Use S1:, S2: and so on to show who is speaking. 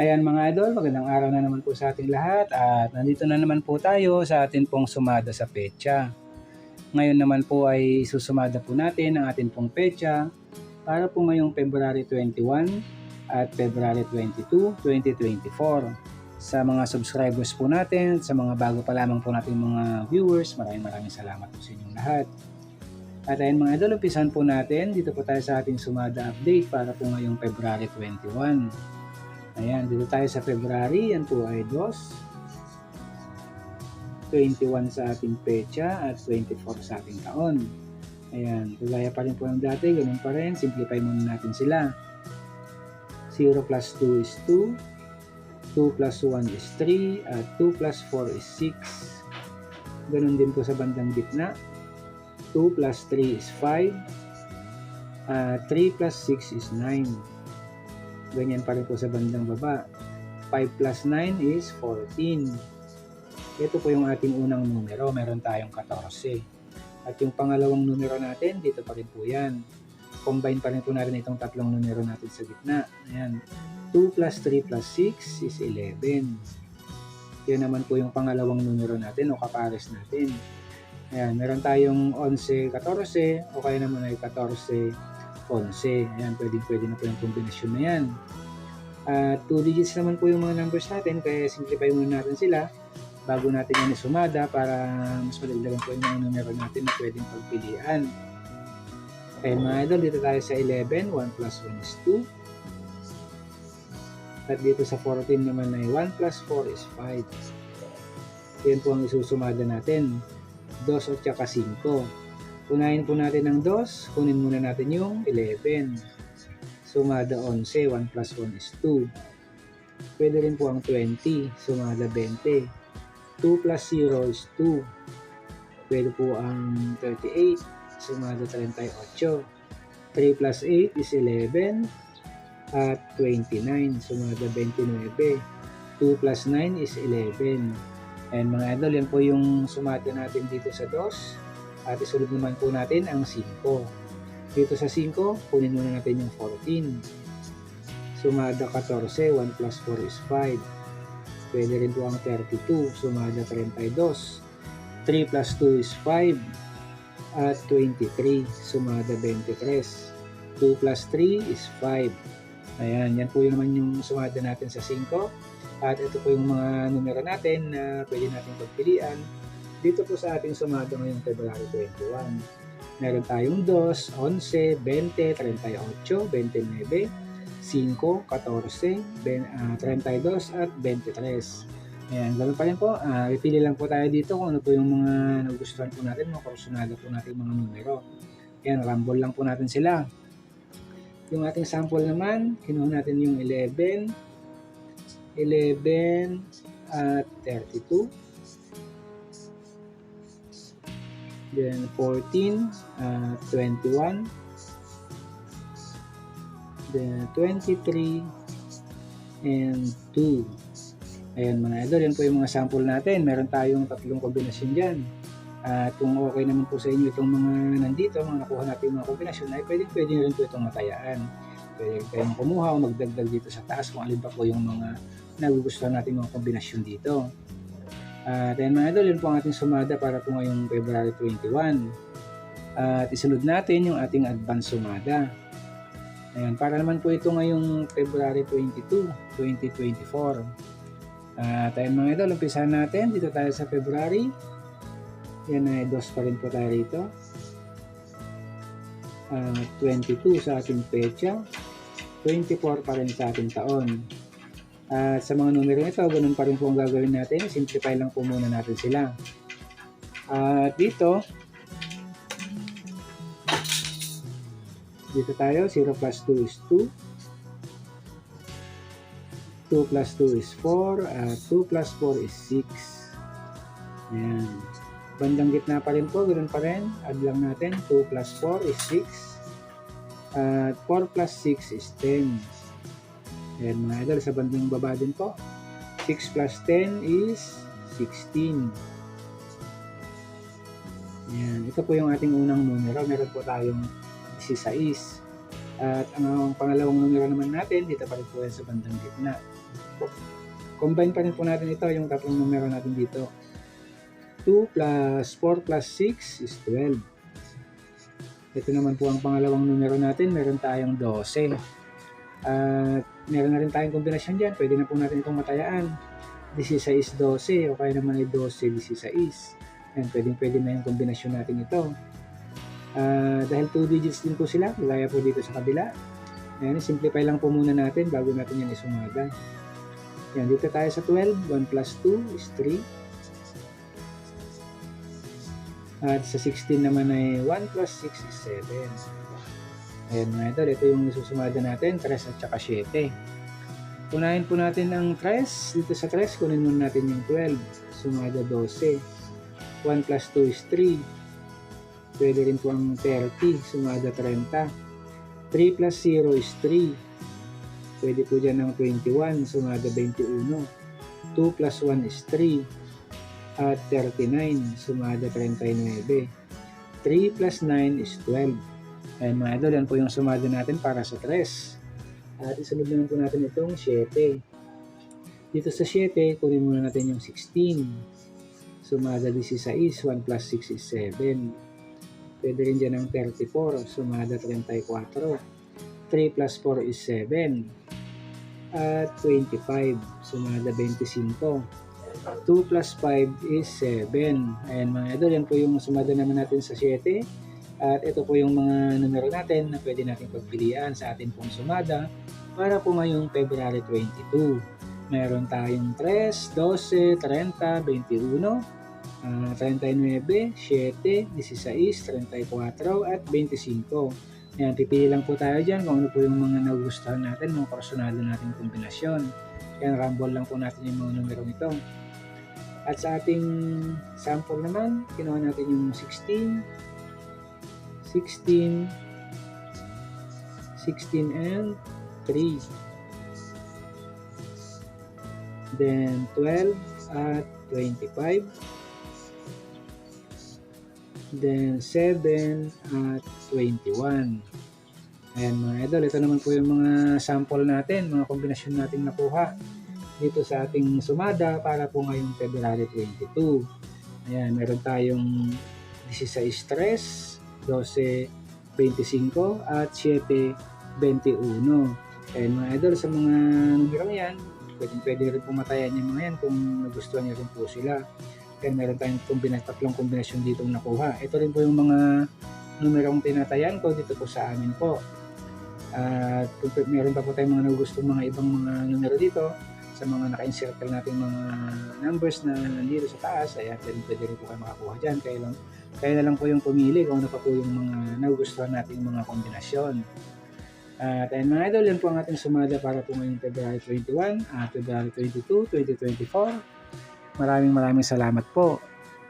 S1: Ayan mga idol, magandang araw na naman po sa ating lahat at nandito na naman po tayo sa atin pong sumada sa pecha. Ngayon naman po ay susumada po natin ang atin pong pecha para po ngayong February 21 at February 22, 2024. Sa mga subscribers po natin, sa mga bago pa lamang po nating mga viewers, maraming maraming salamat po sa inyong lahat. At ayun mga idol, umpisan po natin. Dito po tayo sa ating sumada update para po ngayong February 21. Ayan, dito tayo sa February. Yan po ay 2. 21 sa ating pecha at 24 sa ating taon. Ayan, kagaya pa rin po ng dati, ganun pa rin. Simplify muna natin sila. 0 plus 2 is 2. 2 plus 1 is 3. At 2 plus 4 is 6. Ganun din po sa bandang gitna. 2 plus 3 is 5. Uh, 3 plus 6 is 9. Ganyan pa rin po sa bandang baba. 5 plus 9 is 14. Ito po yung ating unang numero. Meron tayong 14. At yung pangalawang numero natin, dito pa rin po yan. Combine pa rin po natin itong tatlong numero natin sa gitna. Ayan. 2 plus 3 plus 6 is 11. Yan naman po yung pangalawang numero natin o kapares natin. Ayan, meron tayong 11, 14 o kaya naman ay 14, 11. Ayan, pwede, pwede na po yung kombinasyon na yan. At 2 digits naman po yung mga numbers natin, kaya simplify muna natin sila bago natin yan isumada para mas madagdagan po yung mga numero natin na pwedeng pagpilian. Kaya mga idol, dito tayo sa 11, 1 plus 1 is 2. At dito sa 14 naman ay 1 plus 4 is 5. Yan po ang isusumada natin. 2 at saka 5. Unahin po natin ang 2, kunin muna natin yung 11. Sumada 11, 1 plus 1 is 2. Pwede rin po ang 20, sumada 20. 2 plus 0 is 2. Pwede po ang 38, sumada 38. 3 plus 8 is 11. At 29, sumada 29. 2 plus 9 is 11. And mga idol, yan po yung sumada natin dito sa 2. At isunod naman po natin ang 5. Dito sa 5, kunin muna natin yung 14. Sumada 14, 1 plus 4 is 5. Pwede rin po ang 32, sumada 32. 3 plus 2 is 5. At 23, sumada 23. 2 plus 3 is 5. Ayan, yan po yung naman yung sumada natin sa 5. At ito po yung mga numero natin na pwede natin pagpilian dito po sa ating sumado ngayong February 21. Meron tayong 2, 11, 20, 38, 29, 5, 14, 32 at 23. Ayan, ganoon pa rin po. Uh, ipili lang po tayo dito kung ano po yung mga nagustuhan po natin, mga kursunado po natin mga numero. Ayan, rumble lang po natin sila. Yung ating sample naman, kinuha natin yung 11, 11 at 32. Then 14 at 21. Then 23 and 2. Ayan mga idol, yan po yung mga sample natin. Meron tayong tatlong kombinasyon dyan. At kung okay naman po sa inyo itong mga nandito, mga nakuha natin mga kombinasyon, ay pwede, pwede rin po itong matayaan. Pwede kayong kumuha o magdagdag dito sa taas kung alin pa po yung mga nagugustuhan natin mga kombinasyon dito. At uh, mga idol, yun po ang ating sumada para po ngayong February 21. At isunod natin yung ating advance sumada. Ayan, para naman po ito ngayong February 22, 2024. At uh, ayun mga idol, umpisahan natin. Dito tayo sa February. Yan ay dos pa rin po tayo rito. Uh, 22 sa ating pecha. 24 pa rin sa ating taon. At sa mga numero ito, ganun pa rin po ang gagawin natin. Simplify lang po muna natin sila. At dito, dito tayo, 0 plus 2 is 2. 2 plus 2 is 4. At 2 plus 4 is 6. Ayan. Bandang gitna pa rin po, ganun pa rin. Add lang natin, 2 plus 4 is 6. At 4 plus 6 is 10. Ayan mga idol, sa bandang baba din po. 6 plus 10 is 16. Ayan, ito po yung ating unang numero. Meron po tayong 16. At ang pangalawang numero naman natin, dito pa rin po yan sa bandang gitna. Combine pa rin po natin ito, yung tatlong numero natin dito. 2 plus 4 plus 6 is 12. Ito naman po ang pangalawang numero natin, meron tayong 12. At meron na rin tayong kombinasyon dyan, pwede na po natin itong matayaan. 16-12 o kaya naman ay 12-16. Yan, pwede, pwede na yung kombinasyon natin ito. Ah, dahil 2 digits din po sila, gaya po dito sa kabila. Ayan, simplify lang po muna natin bago natin yan isumada. Yan, dito tayo sa 12. 1 plus 2 is 3. At sa 16 naman ay 1 plus 6 is 7. Ayan mga idol, ito yung isusumada natin, 3 at saka 7. Unahin po natin ang 3. Dito sa 3, kunin muna natin yung 12. Sumada 12. 1 plus 2 is 3. Pwede rin po ang 30. Sumada 30. 3 plus 0 is 3. Pwede po dyan ng 21. Sumada 21. 2 plus 1 is 3. At 39. Sumada 39. 3 plus 9 is 12. Ayan mga idol, yan po yung sumada natin para sa 3. At isunod naman po natin itong 7. Dito sa 7, kunin muna natin yung 16. Sumada 16, 1 plus 6 is 7. Pwede rin dyan ang 34, sumada 34. 3 plus 4 is 7. At 25, sumada 25. 2 plus 5 is 7. Ayan mga idol, yan po yung sumada naman natin sa 7. At ito po yung mga numero natin na pwede natin pagpilian sa atin pong sumada para po ngayong February 22. Meron tayong 3, 12, 30, 21, ah, 39, 7, 16, 34, at 25. Ayan, pipili lang po tayo dyan kung ano po yung mga nagugustuhan natin, mga personado natin kombinasyon. Ayan, rumble lang po natin yung mga numero ito. At sa ating sample naman, kinuha natin yung 16, 16, 16 and 3. Then 12 at 25. Then 7 at 21. Ayan mga idol, ito naman po yung mga sample natin, mga kombinasyon natin nakuha dito sa ating sumada para po ngayong February 22. Ayan, meron tayong 16 stress, 12, 25 at 7, 21. Ayan mga idol, sa mga numero yan, pwede, pwede rin pumatayan yung mga yan kung nagustuhan niyo rin po sila. Kaya meron tayong kombina, tatlong kombinasyon dito nakuha. Ito rin po yung mga numerong tinatayan ko dito po sa amin po. At kung meron pa po tayong mga nagugustuhan mga ibang mga numero dito, sa mga naka-encircle natin mga numbers na nandito sa taas, ayan, pwede, pwede rin po kayo makakuha dyan. Kaya, lang, kaya na lang po yung pumili kung ano pa po yung mga nagugustuhan natin mga kombinasyon. At ayun mga idol, yan po ang ating sumada para po ngayong February 21 at February 22, 2024. Maraming maraming salamat po.